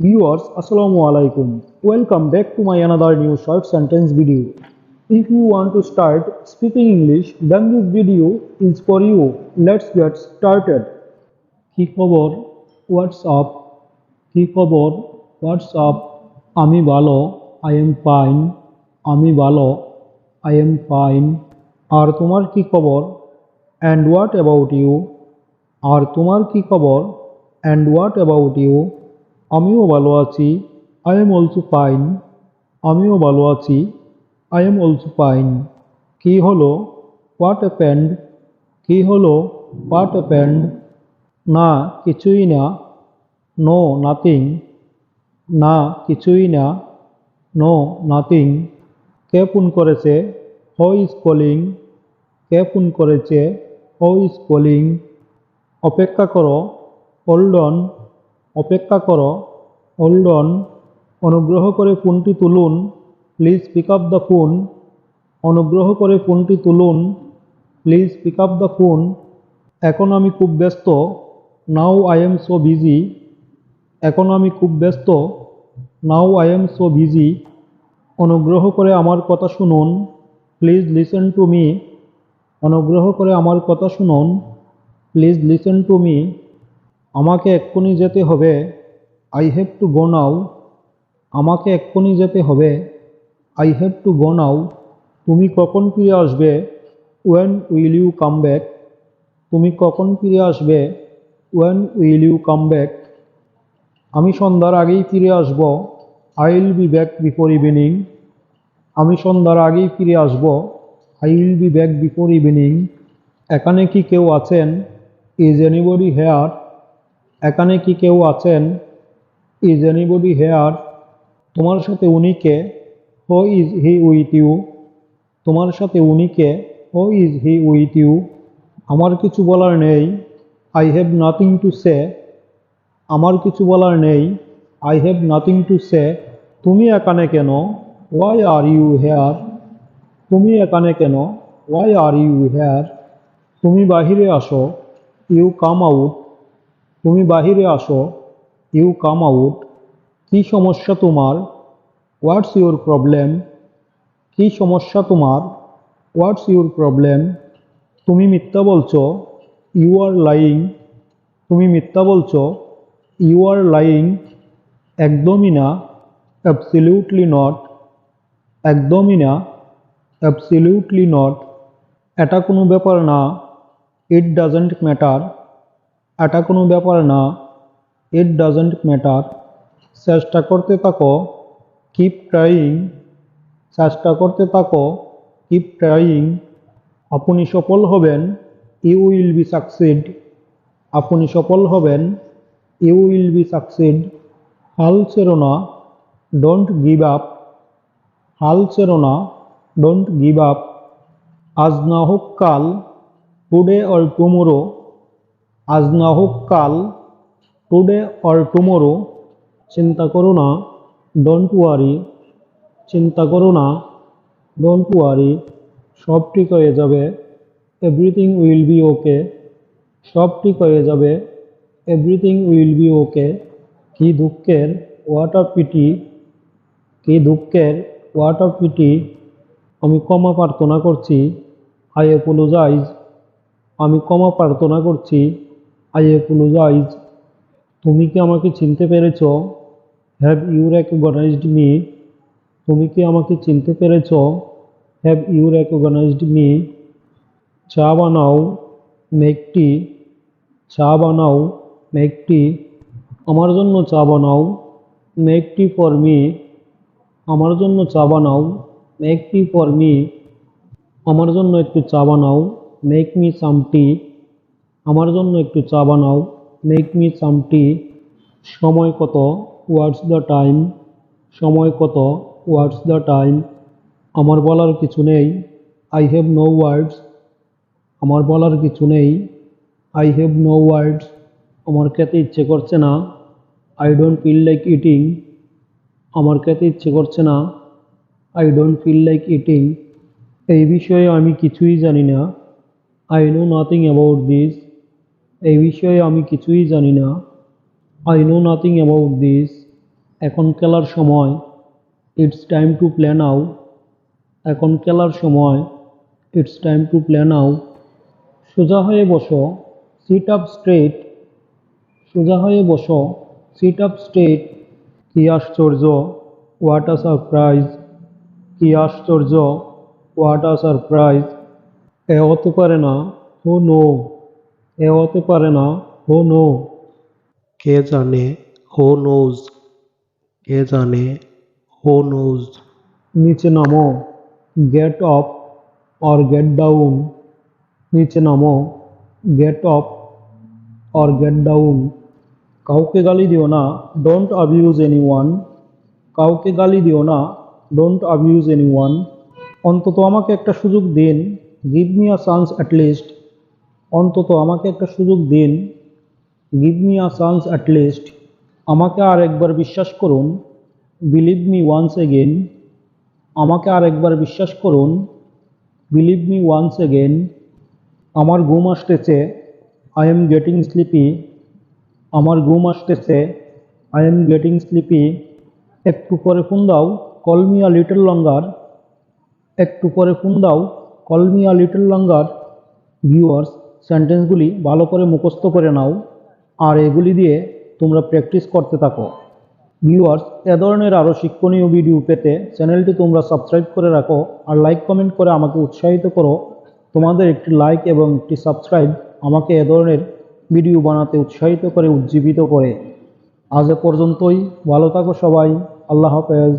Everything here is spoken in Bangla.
Viewers, Assalamu alaikum. Welcome back to my another new short sentence video. If you want to start speaking English, then this video is for you. Let's get started. কি খবর হোয়াটস আপ কি খবর হোয়াটস আপ আমি ভালো আই এম ফাইন আমি ভালো আই এম ফাইন আর তোমার কি খবর অ্যান্ড হোয়াট অ্যাবাউট ইউ আর তোমার কি খবর অ্যান্ড হোয়াট অ্যাবাউট ইউ আমিও ভালো আছি আই এম অলসো ফাইন আমিও ভালো আছি আই এম অলসো ফাইন কী হলো? হোয়াট অ্যাপেন্ড কী হলো? হোয়াট অ্যাপেন্ড না, কিছুই না। নো নাথিং না, কিছুই না। নো নাথিং কে ফোন করেছে? Who is calling K phone করেছে? হো ইজ কলিং অপেক্ষা করো। হোল্ড অন অপেক্ষা করো। হোল্ড অন অনুগ্রহ করে ফোনটি তুলুন please pick up the phone অনুগ্রহ করে ফোনটি তুলুন please pick up the phone এখন আমি খুব ব্যস্ত now I am so busy এখন আমি খুব ব্যস্ত now I am so busy অনুগ্রহ করে আমার কথা শুনুন প্লিজ লিসেন টু মি অনুগ্রহ করে আমার কথা শুনুন প্লিজ লিসেন টু মি আমাকে এক্ষুনি যেতে হবে। I have to go now আমাকে এক্ষুনি যেতে হবে। I have to go now তুমি কখন ফিরে আসবে? When will you come back তুমি কখন ফিরে আসবে? When will you come back আমি সন্ধ্যার আগেই ফিরে আসব। I will be back before evening আমি সন্ধ্যার আগেই ফিরে আসব। I will be back before evening এখানে কি কেউ আছেন? ইজ এনিবডি হেয়ার এখানে কি কেউ আছেন? ইজ এনিবডি হেয়ার তোমার সাথে উনিকে who is he with you তোমার সাথে উনিকে who is he with you আমার কিছু বলার নেই। I have nothing to say আমার কিছু বলার নেই। I have nothing to say তুমি এখানে কেন? ওয়াই আর ইউ হেয়ার তুমি এখানে কেন? ওয়াই আর ইউ হেয়ার তুমি বাহিরে আসো। ইউ কাম আউট তুমি বাহিরে আসো। ইউ কাম আউট কী সমস্যা তোমার? হোয়াটস ইউর প্রবলেম কী সমস্যা তোমার? হোয়াটস ইউর প্রবলেম তুমি মিথ্যা বলছো। ইউ আর লাইং তুমি মিথ্যা বলছো। ইউ আর লাইং একদমই না। অ্যাবসলিউটলি নট একদমই না। অ্যাবসলিউটলি নট এটা কোনো ব্যাপার না। ইট ডাজেন্ট ম্যাটার এটা কোনো ব্যাপার না। It doesn't matter. চেষ্টা করতে থাকো। কিপ ট্রাইং চেষ্টা করতে থাকো। কিপ ট্রাইং আপনি সফল হবেন। You will be succeed. আপনি সফল হবেন। You will be succeed. হাল ছেড়ো না। Don't give up. হাল ছেড়ো না। Don't give up. আজ না হোক কাল, টুডে অর টুমোরো। আজ না হোক কাল টুডে অর টুমোরো চিন্তা করো না। ডোন্ট ওয়ারি চিন্তা করো না। ডোন্ট ওয়ারি সব ঠিক হয়ে যাবে। এভরিথিং উইল বি ওকে সব ঠিক হয়ে যাবে। এভরিথিং উইল বি ওকে কি দুঃখের? অফ পিটি কি দুঃখের? অফ পিটি আমি ক্ষমা প্রার্থনা করছি। আই অ্যাপোলোজাইজ আমি ক্ষমা প্রার্থনা করছি। আই অ্যাপোলোজাইজ তুমি কি আমাকে চিনতে পেরেছ? হ্যাভ ইউ রেকগনাইজড মি তুমি কি আমাকে চিনতে পেরেছ? হ্যাভ ইউ রেকগনাইজড মি চা বানাও মেকটি চা বানাও মেকটি আমার জন্য চা বানাও মেকটি ফর মি আমার জন্য চা বানাও মেকটি ফর মি আমার জন্য একটু চা বানাও মেক মি সাম টি আমার জন্য একটু চা বানাও মেক মি সাম টি সময় কত? হোয়াটস দ্য টাইম সময় কত? হোয়াটস দ্য টাইম আমার বলার কিছু নেই। আই হ্যাভ নো ওয়ার্ডস আমার বলার কিছু নেই। আই হ্যাভ নো ওয়ার্ডস আমার খেতে ইচ্ছে করছে না। I don't feel like eating আমার খেতে ইচ্ছে করছে না। I don't feel like eating এই বিষয়ে আমি কিছুই জানি না। I know nothing about this এই বিষয়ে আমি কিছুই জানি না। I know nothing about this এখন খেলার সময়। It's time to plan out এখন খেলার সময়। It's time to plan now সোজা হয়ে বসো। সিট আপ স্ট্রেট সোজা হয়ে বসো। সিট আপ স্ট্রেট কি আশ্চর্য। হোয়াট আ সারপ্রাইজ কি আশ্চর্য। হোয়াট আ সারপ্রাইজ এ হতে পারে না। হো নো এ হতে পারে না। হো নো। কে জানে? হো নোজ। কে জানে? Who knows. নিচে নামো। Get off or get down. নিচে নামো। Get off or get down. কাউকে গালি দিও না। ডোন্ট অ্যাবিউজ এনি ওয়ান কাউকে গালি দিও না। ডোন্ট অ্যাবিউজ এনি ওয়ান অন্তত আমাকে একটা সুযোগ দিন। Give me a chance at least. অন্তত আমাকে একটা সুযোগ দিন। Give me a chance at least আমাকে আর একবার বিশ্বাস করুন। বিলিভ মি ওয়ান্স এগেন আমাকে আর একবার বিশ্বাস করুন। বিলিভ মি ওয়ান্স এগেন আমার ঘুম আসতেছে। আই এম গেটিং স্লিপি আমার ঘুম আসতেছে। আই এম গেটিং স্লিপি একটু পরে ফোন দাও। Call me a little longer একটু পরে ফোন দাও। Call me a little longer viewers সেন্টেন্সগুলি ভালো করে মুখস্থ করে নাও আর এগুলি দিয়ে তোমরা প্র্যাকটিস করতে থাকো। ভিউয়ার্স এ ধরনের আরও শিক্ষণীয় ভিডিও পেতে চ্যানেলটি তোমরা সাবস্ক্রাইব করে রাখো আর লাইক কমেন্ট করে আমাকে উৎসাহিত করো। তোমাদের একটি লাইক এবং একটি সাবস্ক্রাইব আমাকে এ ধরনের ভিডিও বানাতে উৎসাহিত করে, উজ্জীবিত করে। আজ এ পর্যন্তই। ভালো থাকো সবাই। আল্লাহ হাফেজ।